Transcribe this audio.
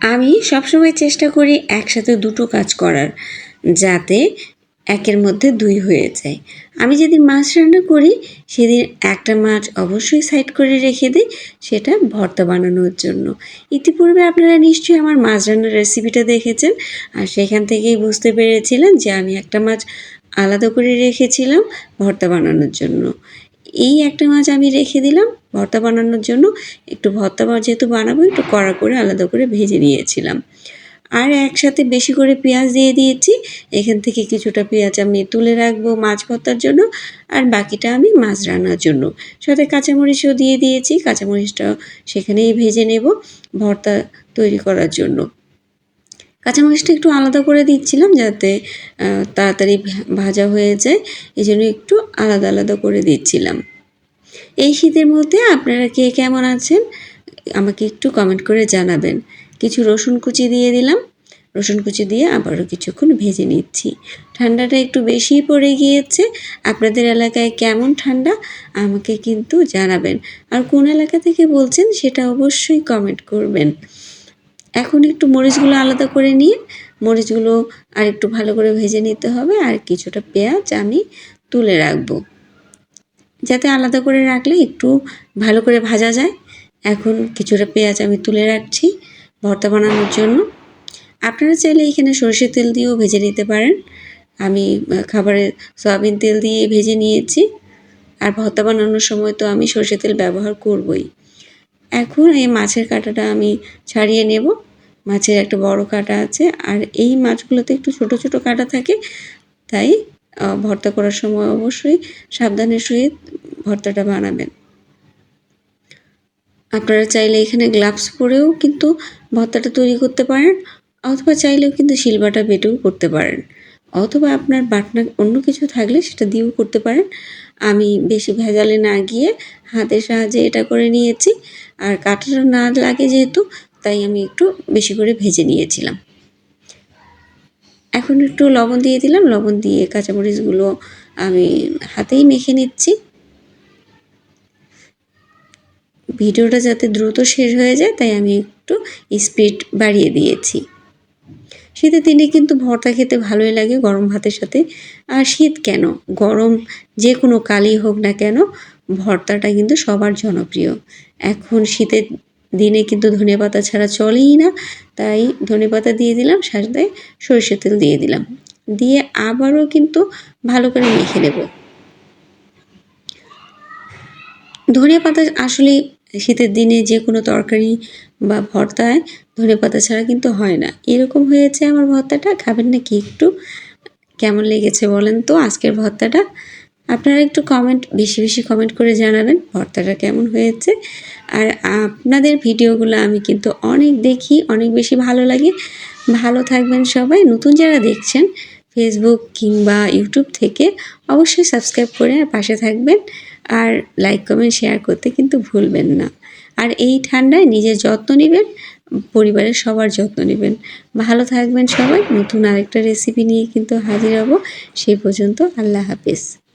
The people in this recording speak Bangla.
আমি সবসময় চেষ্টা করি একসাথে দুটো কাজ করার, যাতে একের মধ্যে দুই হয়ে যায়। আমি যেদিন মাছ রান্না করি, সেদিন একটা মাছ অবশ্যই সাইড করে রেখে দিই, সেটা ভর্তা বানানোর জন্য। ইতিপূর্বে আপনারা নিশ্চয়ই আমার মাছ রান্নার রেসিপিটা দেখেছেন, আর সেখান থেকেই বুঝতে পেরেছিলেন যে আমি একটা মাছ আলাদা করে রেখেছিলাম ভর্তা বানানোর জন্য। এই একটা মাছ আমি রেখে দিলাম, ভর্তা বানানোর জন্য। একটু ভর্তা যেহেতু বানাবো, একটু কড়া করে আলাদা করে ভেজে নিয়েছিলাম। আর একসাথে বেশি করে পেঁয়াজ দিয়ে দিয়েছি। এখান থেকে কিছুটা পেঁয়াজ আমি তুলে রাখব মাছ ভর্তার জন্য, আর বাকিটা আমি মাছ রান্নার জন্য। সাথে কাঁচামরিচও দিয়ে দিয়েছি, কাঁচামরিচটাও সেখানেই ভেজে নেব ভর্তা তৈরি করার জন্য। কাঁচামরিচটা একটু আলাদা করে দিচ্ছিলাম যাতে তাড়াতাড়ি ভাজা হয়ে যায় এই জন্য একটু আলাদা আলাদা করে দিচ্ছিলাম। এই শীতের মধ্যে আপনারা কে কেমন আছেন, আমাকে একটু কমেন্ট করে জানাবেন। কিছু রসুন কুচি দিয়ে দিলাম, রসুন কুচি দিয়ে আবারও কিছুক্ষণ ভেজে নিচ্ছি। ঠান্ডাটা একটু বেশিই পড়ে গিয়েছে, আপনাদের এলাকায় কেমন ঠান্ডা, আমাকে কিন্তু জানাবেন। আর কোন এলাকা থেকে বলছেন সেটা অবশ্যই কমেন্ট করবেন। এখন একটু মরিচগুলো আলাদা করে নিয়ে মরিচগুলো আর একটু ভালো করে ভেজে নিতে হবে আর কিছুটা পেঁয়াজ আমি তুলে রাখব। যাতে আলাদা করে রাখলে একটু ভালো করে ভাজা যায়। এখন কিছুটা পেঁয়াজ আমি তুলে রাখছি ভর্তা বানানোর জন্য। আপনারা চাইলে এখানে সরষের তেল দিয়েও ভেজে নিতে পারেন। আমি খাবারে সয়াবিন তেল দিয়ে ভেজে নিয়েছি। আর ভর্তা বানানোর সময় তো আমি সরষের তেল ব্যবহার করবই। এখন এই মাছের কাঁটাটা আমি ছাড়িয়ে নেব। মাছের একটা বড় কাঁটা আছে আর এই মাছগুলোতে একটু ছোট ছোট কাঁটা থাকে, তাই ভর্তা করার সময় অবশ্যই সাবধানের সহিত ভর্তাটা বানাবেন। আপনারা চাইলে এখানে গ্লাভস পরেও কিন্তু ভর্তাটা তৈরি করতে পারেন, অথবা চাইলেও কিন্তু শিলবাটা বেটেও করতে পারেন। অথবা আপনার বাটনা অন্য কিছু থাকলে সেটা দিয়েও করতে পারেন। আমি বেশি ভেজালে না গিয়ে হাতের সাহায্যে এটা করে নিয়েছি। আর কাঁটাটা না লাগে যেহেতু, তাই আমি একটু বেশি করে ভেজে নিয়েছিলাম। এখন একটু লবণ দিয়ে দিলাম। লবণ দিয়ে কাঁচামরিচগুলো আমি হাতেই মেখে নিচ্ছি। ভিডিওটা যাতে দ্রুত শেষ হয়ে যায়, তাই আমি একটু স্পিড বাড়িয়ে দিয়েছি। শীতের দিনে কিন্তু ভর্তা খেতে ভালোই লাগে গরম ভাতের সাথে। আর শীত কেন? গরম যে কোনো কালই হোক না কেন, ভর্তাটা কিন্তু সবার জনপ্রিয়। এখন শীতের দিনে কিন্তু ধনে পাতা ছাড়া চলেই না, তাই ধনে পাতা দিয়ে দিলাম, সাথে সরষের তেল দিয়ে দিলাম। দিয়ে আবারও কিন্তু ভালো করে মেখে নেব। ধনে পাতা আসলে শীতের দিনে যে কোনো তরকারি বা ভর্তায় ধনে পাতা ছাড়া কিন্তু হয় না। এরকম হয়েছে আমার ভর্তাটা, খাবেন নাকি একটু? কেমন লেগেছে বলেন তো আজকের ভর্তাটা? আপনারা একটু কমেন্ট বেশি বেশি কমেন্ট করে জানাবেন ভর্তাটা কেমন হয়েছে। আর আপনাদের ভিডিওগুলো আমি কিন্তু অনেক দেখি, অনেক বেশি ভালো লাগে। ভালো থাকবেন সবাই। নতুন যারা দেখছেন ফেসবুক কিংবা ইউটিউব থেকে অবশ্যই সাবস্ক্রাইব করে পাশে থাকবেন। আর লাইক কমেন্ট শেয়ার করতে কিন্তু ভুলবেন না। আর এই ঠান্ডায় নিজের যত্ন নেবেন, পরিবারের সবার যত্ন নেবেন। ভালো থাকবেন সবাই, নতুন আরেকটা রেসিপি নিয়ে কিন্তু হাজির হব। সেই পর্যন্ত আল্লাহ হাফেজ।